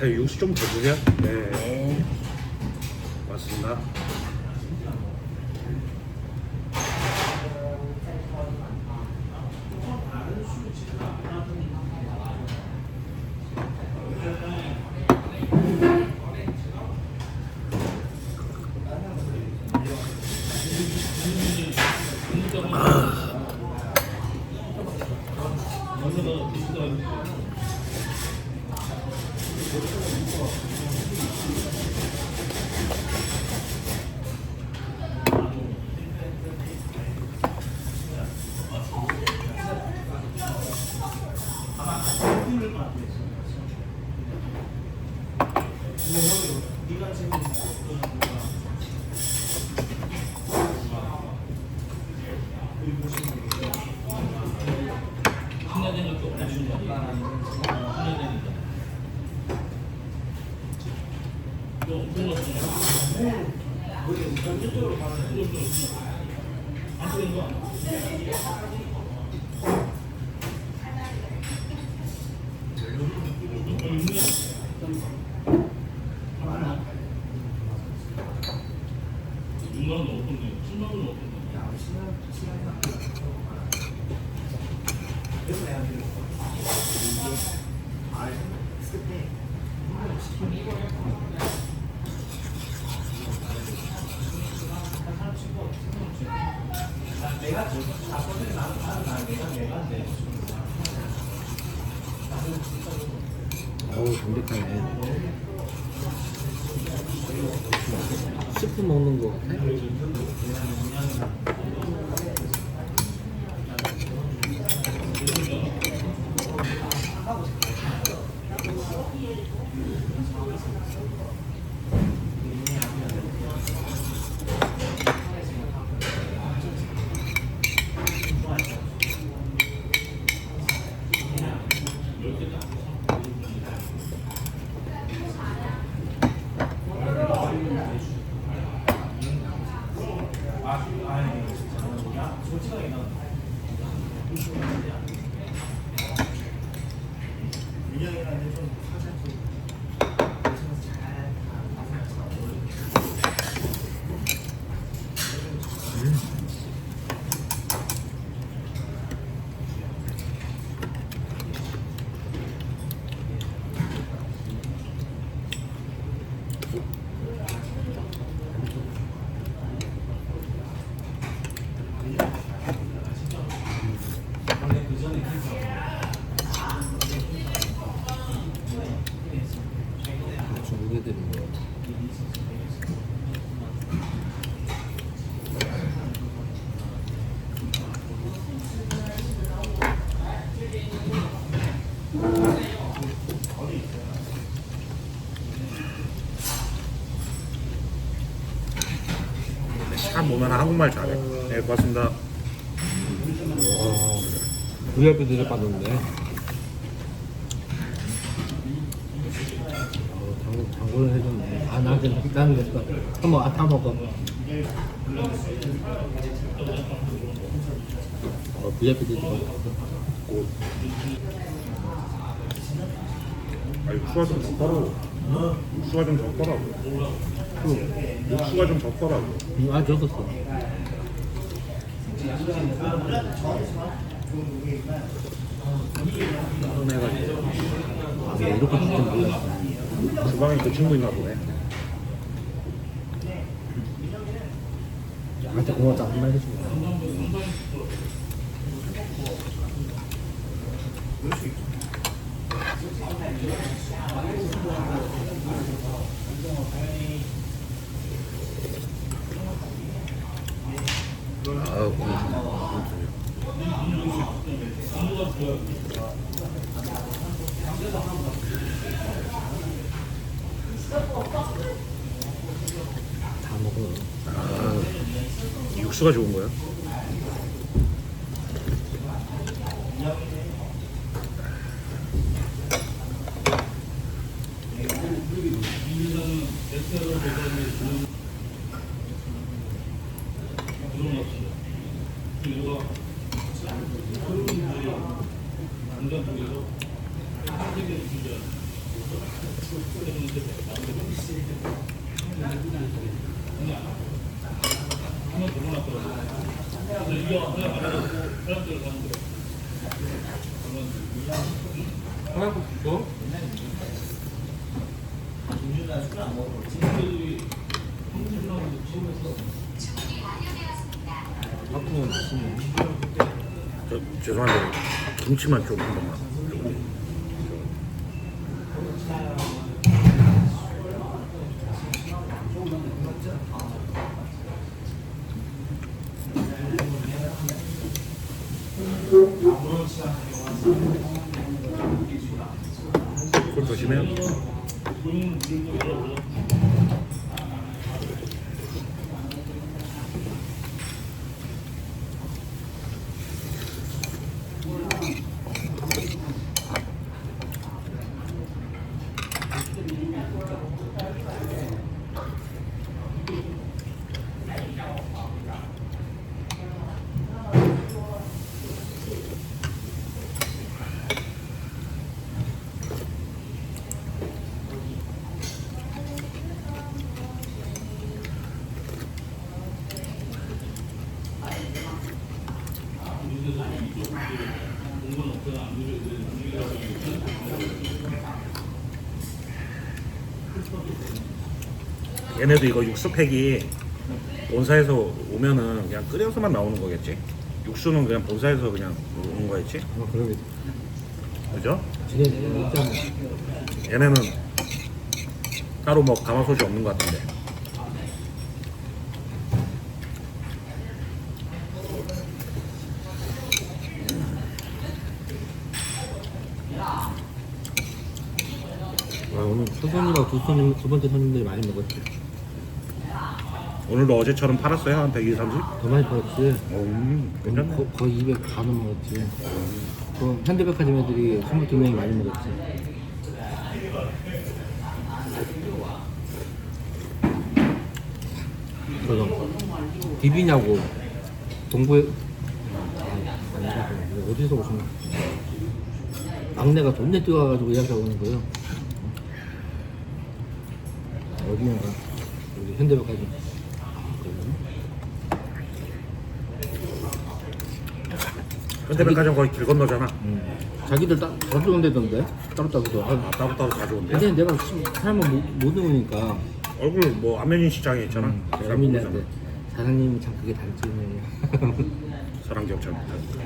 자, 육수 좀 더 주세요. 네, 네. 맞습니다. 네가 지금 아, 스텝에 시키는 거예요. 어우 담백하네. 스프 먹는 거 같아? 중국애들인 거 같아. 참 보면 한국말 잘해. 네, 고맙습니다. VIP 대접받았는데. 어, 장군을 해줬네. 아, 나한테 나는 됐어. 한번, 아, 다 먹어. 어, VIP 대접받았어. 고. 아, 육수가 좀 적더라고. 육수가 좀 적더라고. 육수가 좀 적더라고. 음, 아, 줬었어. 해가지고 아, 이렇게 줄줄 몰랐어. 주방에 그 친구 있나 보네. 나한테 고맙다 한말 해주고. 아우. 다 먹어. 어. 육수가 좋은 거야? 안전 쪽에서 한국의 주자 바꾸면 맛있네. 저, 죄송한데 김치만 좀 한 번만. 손 조심해요. 얘네도 이거 육수팩이 본사에서 오면은 그냥 끓여서만 나오는 거겠지? 육수는 그냥 본사에서 그냥 오는 거겠지? 어, 그러게. 그죠? 지네. 얘네는 따로 뭐 가마솥이 없는 것 같은데 오늘 첫 손이랑 두 손님, 두 번째 손님들이 많이 먹었지. 오늘도 어제처럼 팔았어요? 한 120, 30? 더 많이 팔았지. 음, 오늘 괜찮네 거, 거의 200 반은 먹었지. 그 현대백화점 애들이 22명이 많이 먹었지. 그래서 비비냐고 동부에 아, 아니다. 이거 어디서 오신 막내가 돈내 뛰어가지고 예약하고 오는 거예요. 어디냐가 우리 현대백화점. 현대백화점 거의 길 건너잖아. 음. 자기들 따, 자주 온대던데? 따로따로 아, 따로따로 자주 온대 근데 내가 시- 사람을 못, 못 오니까. 얼굴 뭐 안면인 시장에 있잖아. 음, 잘 애민한데. 모르잖아. 사장님이 참 그게 기억 잘 못하니까